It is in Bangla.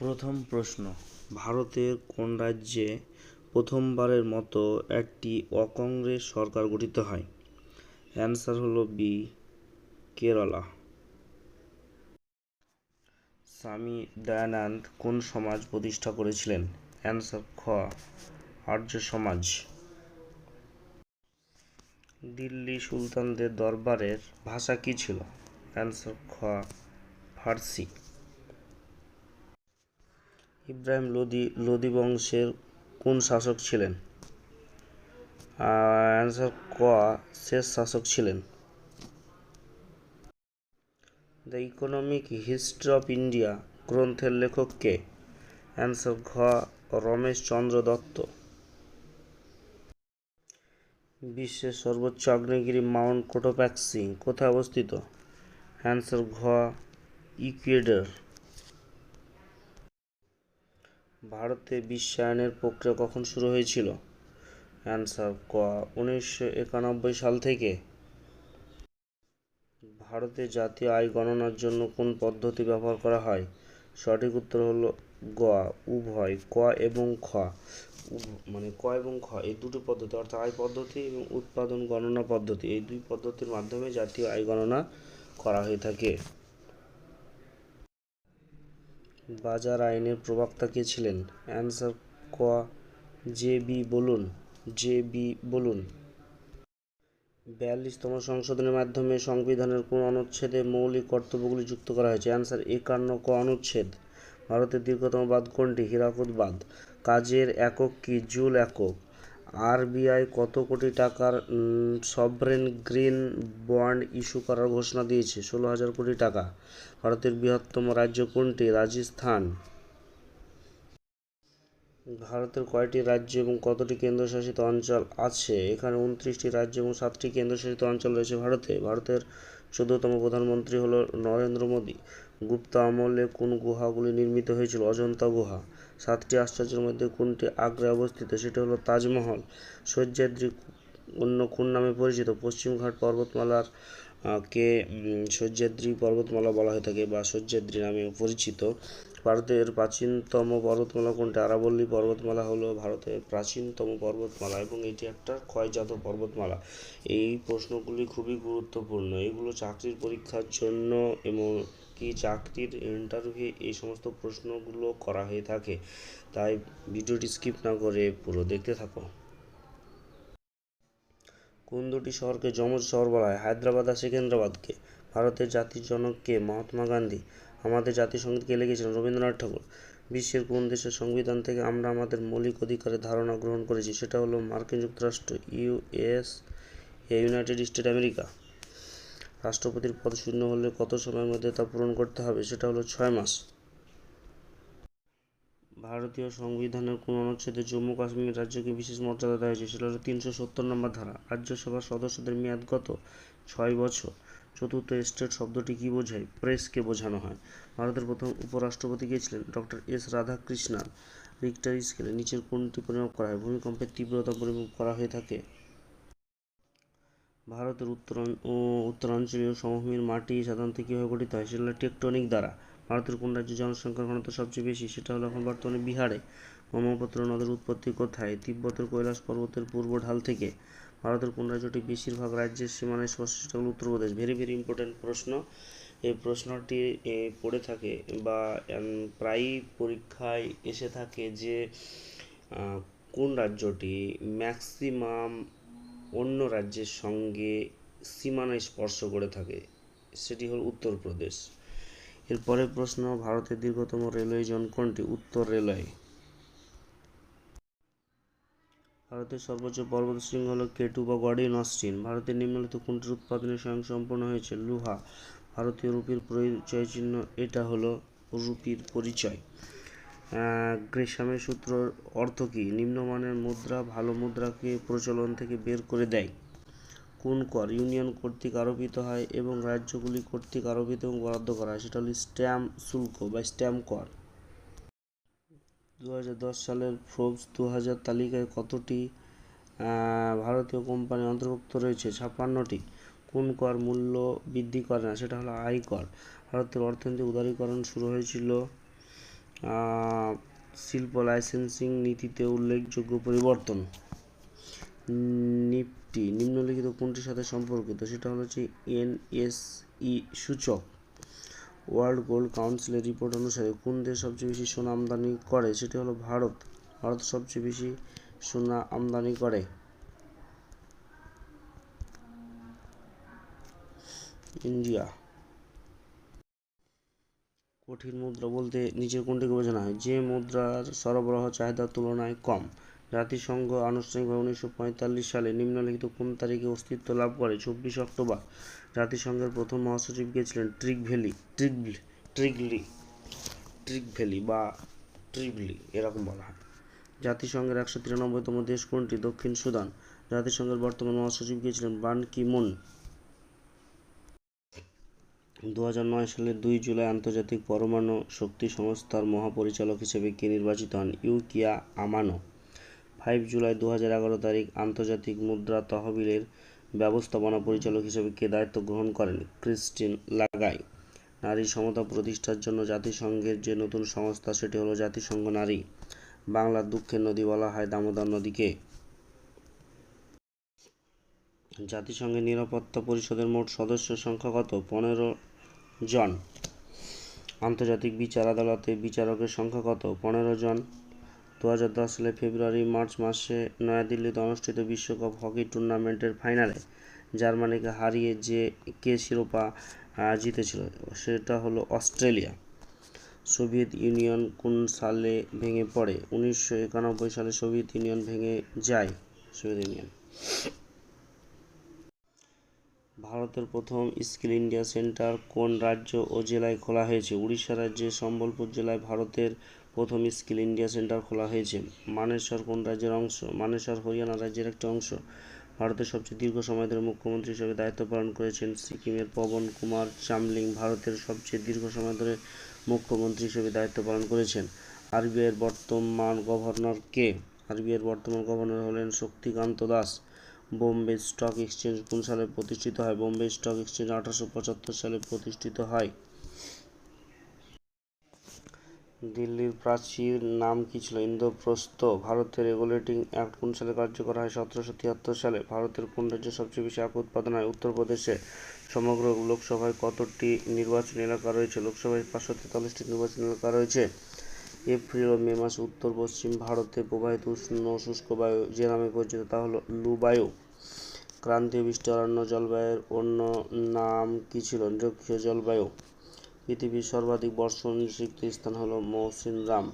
প্রথম প্রশ্ন। ভারতের কোন রাজ্যে প্রথমবারের মতো একটি অকংগ্রেস সরকার গঠিত হয়? অ্যান্সার হলো বি, কেরালা। স্বামী দয়ানন্দ কোন সমাজ প্রতিষ্ঠা করেছিলেন? অ্যান্সার খ, আর্য সমাজ। দিল্লি সুলতানদের দরবারের ভাষা কী ছিল? অ্যান্সার খ, ফার্সি। ইব্রাহিম লোদি লোদি বংশের কোন শাসক ছিলেন? অ্যান্সার ক, শেষ শাসক ছিলেন। The economic history of India গ্রন্থের লেখক কে? অ্যান্সার ঘ, রমেশ চন্দ্র দত্ত। বিশ্বের সর্বোচ্চ আগ্নেয়গিরি মাউন্ট কোটোপ্যাক্সি কোথায় অবস্থিত? অ্যান্সার ঘ, ইকুয়েডর। ভারতে বিশ্বায়নের প্রক্রিয়া কখন শুরু হয়েছিল? অ্যান্সার, ক, উনিশশো একানব্বই সাল থেকে। ভারতে জাতীয় আয় গণনার জন্য কোন পদ্ধতি ব্যবহার করা হয়? সঠিক উত্তর হলো গ, উভয়, ক এবং খ। মানে ক এবং খ, এই দুটো পদ্ধতি, অর্থাৎ আয় পদ্ধতি এবং উৎপাদন গণনা পদ্ধতি, এই দুই পদ্ধতির মাধ্যমে জাতীয় আয় গণনা করা হয়ে থাকে। বাজার আইনের প্রবক্তা কে ছিলেন? অ্যান্সার ক, জে বি বলুন, জে বি বলুন। বিয়াল্লিশতম সংশোধনের মাধ্যমে সংবিধানের কোন অনুচ্ছেদে মৌলিক কর্তব্যগুলি যুক্ত করা হয়েছে? অ্যান্সার একান্ন, ক, অনুচ্ছেদ। ভারতের দীর্ঘতম বাঁধ কোনটি? হীরাকুদ বাঁধ। কাজের একক কি? জুল একক। আরবিআই কত কোটি টাকার সভরেন গ্রিন বন্ড ইস্যু করার ঘোষণা দিয়েছে? ষোলো হাজার কোটি টাকা। ভারতের বৃহত্তম রাজ্য কোনটি? রাজস্থান। ভারতের কয়টি রাজ্য এবং কতটি কেন্দ্রশাসিত অঞ্চল আছে? এখানে উনত্রিশটি রাজ্য এবং সাতটি কেন্দ্রশাসিত অঞ্চল রয়েছে ভারতে। ভারতের চোদ্দতম প্রধানমন্ত্রী হল নরেন্দ্র মোদী। গুপ্ত আমলে কোন গুহাগুলি নির্মিত হয়েছিল? অজন্তা গুহা। সাতটি আশ্চর্যের মধ্যে কোনটি আগ্রায় অবস্থিত? সেটা হলো তাজমহল। সহ্যাদ্রি অন্য কোন নামে পরিচিত? পশ্চিমঘাট পর্বতমালার কে সহ্যাদ্রি পর্বতমালা বলা হয়ে থাকে বা সহ্যাদ্রি নামে পরিচিত। ভারতের প্রাচীনতম পর্বতমালা কোনটি? আরাবল্লী পর্বতমালা হলো ভারতের প্রাচীনতম পর্বতমালা এবং এটি একটা ক্ষয়জাত পর্বতমালা। এই প্রশ্নগুলি খুবই গুরুত্বপূর্ণ। এগুলো চাকরির পরীক্ষার জন্য এবং কি চাকরির ইন্টারভিউ এই সমস্ত প্রশ্নগুলো করা হয়ে থাকে। তাই ভিডিওটি স্কিপ না করে পুরো দেখতে থাকো। কোন দুটি শহরকে যমজ শহর বলা হয়? হায়দ্রাবাদ আর সেকেন্দ্রাবাদকে। ভারতের জাতির জনককে মহাত্মা গান্ধী, আমাদের জাতীয় সংগীত কে লিখেছিলেন রবীন্দ্রনাথ ঠাকুর। বিশ্বের কোন দেশের সংবিধান থেকে আমরা আমাদের মৌলিক অধিকারের ধারণা গ্রহণ করেছি? সেটা হলো মার্কিন যুক্তরাষ্ট্র ইউএস ইউনাইটেড স্টেট আমেরিকা। রাষ্ট্রপতির পদ শূন্য হলে কত সময়ের মধ্যে তা পূরণ করতে হবে সেটা হলো ছয় মাস। ভারতীয় সংবিধানের কোন অনুচ্ছেদে জম্মু কাশ্মীর রাজ্যকে বিশেষ মর্যাদা দেওয়া হয়েছে, সেটা হলো তিনশো সত্তর নম্বর ধারা। রাজ্যসভার সদস্যদের মেয়াদ কত? ছয় বছর। চতুর্থ স্টেট শব্দটি কি বোঝায়? প্রেসকে বোঝানো হয়। ভারতের প্রথম উপরাষ্ট্রপতি কে ছিলেন? ডক্টর এস রাধাকৃষ্ণান রিক্টার স্কেলে নিচের কোনটি পরিমাপ করা হয়? ভূমিকম্পের তীব্রতা পরিমাপ করা হয়ে থাকে ভারতের উত্তরাঞ্চ ও উত্তরাঞ্চলীয় সমভূমির মাটি সাধারণত কীভাবে গঠিত হয় সেটা হলো টেকটনিক দ্বারা। ভারতের কোন রাজ্যে জনসংখ্যার ঘনত্ব সবচেয়ে বেশি সেটা হলো এখন বর্তমানে বিহারে। ব্রহ্মপুত্র নদের উৎপত্তি কোথায়? তিব্বতের কৈলাস পর্বতের পূর্ব ঢাল থেকে। ভারতের কোন রাজ্যটি বেশিরভাগ রাজ্যের সীমানায় সেটা হলো উত্তরপ্রদেশ ভেরি ভেরি ইম্পর্টেন্ট প্রশ্ন। এই প্রশ্নটি পড়ে থাকে বা প্রায়ই পরীক্ষায় এসে থাকে যে কোন রাজ্যটি ম্যাক্সিমাম অন্য রাজ্যের সঙ্গে সীমানায় স্পর্শ করে থাকে। সেটি হল উত্তরপ্রদেশ এরপরের প্রশ্ন, ভারতের দীর্ঘতম রেলওয়ে জোন কোনটি? উত্তর রেলওয়ে। ভারতের সর্বোচ্চ পর্বত শৃঙ্গ হল কেটু বা গডিন অস্টিন ভারতের নিম্নলিখিত কোনটির উৎপাদনে স্বয়ংসম্পূর্ণ হয়েছে লোহা। ভারতীয় রুপির পরিচয় চিহ্ন এটা হলো রুপির পরিচয়। গ্রেসামের সূত্র অর্থ কী? নিম্নমানের মুদ্রা ভালো মুদ্রাকে প্রচলন থেকে বের করে দেয়। কোন কর? ইউনিয়ন কর্তৃক আরোপিত হয় এবং রাজ্যগুলি কর্তৃক আরোপিত এবং বরাদ্দ করা হয়। সেটা হলো স্ট্যাম্প শুল্ক বা স্ট্যাম্প কর। দু হাজার দশ সালের ফোর্বস দু তালিকায় কতটি ভারতীয় কোম্পানি অন্তর্ভুক্ত রয়েছে? ছাপ্পান্নটি। কোন কর মূল্য বৃদ্ধি করে না? সেটা হলো আয়কর ভারতের অর্থনৈতিক উদারীকরণ শুরু হয়েছিল শিল্প লাইসেন্সিং নীতিতে উল্লেখযোগ্য পরিবর্তন। নিফটি, নিম্নলিখিত কোনটির সাথে সম্পর্কিত? সেটা হলো হচ্ছে এনএসই সূচক। ওয়ার্ল্ড গোল্ড কাউন্সিলের রিপোর্ট অনুসারে কোন দেশ সবচেয়ে বেশি সোনা আমদানি করে? সেটি হলো ভারত। ভারত সবচেয়ে বেশি সোনা আমদানি করে। ইন্ডিয়া। কঠিন মুদ্রা বলতে নিচের কোনটিকে বোঝানো হয়। যে মুদ্রার সরবরাহ চাহিদার তুলনায় কম। জাতিসংঘ আনুষ্ঠানিকভাবে উনিশশো পঁয়তাল্লিশ সালে নিম্নলিখিত কোন তারিখে অস্তিত্ব লাভ করে? চব্বিশ অক্টোবর। জাতিসংঘের প্রথম মহাসচিব কে ছিলেন? ট্রিক ভ্যালি ট্রিগলি ট্রিগলি ট্রিক ভ্যালি বা ট্রিবলি এরকম বলা হয়। জাতিসংঘের একশো তিরানব্বইতম দেশ কোনটি? দক্ষিণ সুদান। জাতিসংঘের বর্তমান মহাসচিব কে ছিলেন? বান কি মুন। দু সালের দুই জুলাই আন্তর্জাতিক পরমাণু শক্তি সংস্থার মহাপরিচালক হিসেবে কে নির্বাচিত হন? ইউকিয়া আমানো। ফাইভ জুলাই দু হাজার এগারো তারিখ আন্তর্জাতিক মুদ্রা তহবিলের ব্যবস্থাপনা পরিচালক হিসেবে কে দায়িত্ব গ্রহণ করেন? ক্রিস্টিন লাগাই। নারী সমতা প্রতিষ্ঠার জন্য জাতিসংঘের যে নতুন সংস্থা, সেটি হলো জাতিসংঘ নারী। বাংলার দুঃখের নদী বলা হয় দামোদর নদীকে জাতিসংঘের নিরাপত্তা পরিষদের মোট সদস্য সংখ্যা কত? পনেরো জন। আন্তর্জাতিক বিচার আদালতে বিচারকের সংখ্যা কত? পনেরো জন। দু হাজার দশ সালে ফেব্রুয়ারি, মার্চ মাসে নয়াদিল্লিতে অনুষ্ঠিত বিশ্বকাপ হকি টুর্নামেন্টের ফাইনালে জার্মানিকে হারিয়ে যে কে শিরোপা জিতেছিল সেটা হলো অস্ট্রেলিয়া। সোভিয়েত ইউনিয়ন কোন সালে ভেঙে পড়ে? উনিশশো একানব্বই সালে সোভিয়েত ইউনিয়ন ভেঙে যায়। Soviet Union. ভারতের প্রথম স্কিল ইন্ডিয়া সেন্টার কোন রাজ্য ও জেলায় খোলা হয়েছে? উড়িষ্যা রাজ্যে সম্বলপুর জেলায় ভারতের প্রথম স্কিল ইন্ডিয়া সেন্টার খোলা হয়েছে। মানেশ্বর কোন রাজ্যের অংশ? মানেশ্বর, হরিয়ানা রাজ্যের একটি অংশ। ভারতের সবচেয়ে দীর্ঘ সময় ধরে মুখ্যমন্ত্রী হিসেবে দায়িত্ব পালন করেছেন সিকিমের পবন কুমার চামলিং। ভারতের সবচেয়ে দীর্ঘ সময় ধরে মুখ্যমন্ত্রী হিসেবে দায়িত্ব পালন করেছেন। আরবিআইয়ের বর্তমান গভর্নর কে? আরবিআইয়ের বর্তমান গভর্নর হলেন শক্তিকান্ত দাস। বোম্বে স্টক এক্সচেঞ্জ কোন সালে প্রতিষ্ঠিত হয়? বোম্বে স্টক এক্সচেঞ্জ আঠারোশো পঁচাত্তর সালে প্রতিষ্ঠিত হয়। দিল্লির প্রাচীর নাম কি ছিল? ইন্দ্রপ্রস্থ ভারতের রেগুলেটিং অ্যাক্ট কোন সালে কার্যকর হয়? সতেরোশো তিয়াত্তর সালে ভারতের কোন রাজ্যে সবচেয়ে বেশি আখ উৎপাদন হয়? উত্তরপ্রদেশে সমগ্র লোকসভায় কতটি নির্বাচনী এলাকা রয়েছে? লোকসভায় পাঁচশো তেতাল্লিশটি নির্বাচনী এলাকা রয়েছে। এপ্রিল ও মে মাস উত্তর, পশ্চিম ভারতে প্রবাহিত উষ্ণ শুষ্ক বায়ু যে নামে পরিচিত তা হলো লুবায়ু। ক্রান্তীয় বৃষ্টি অরণ্য জলবায়ুর অন্য নাম কি ছিল? নিরক্ষীয় জলবায়ু। পৃথিবীর সর্বাধিক বর্ষণ স্থান হলো মৌসিনরাম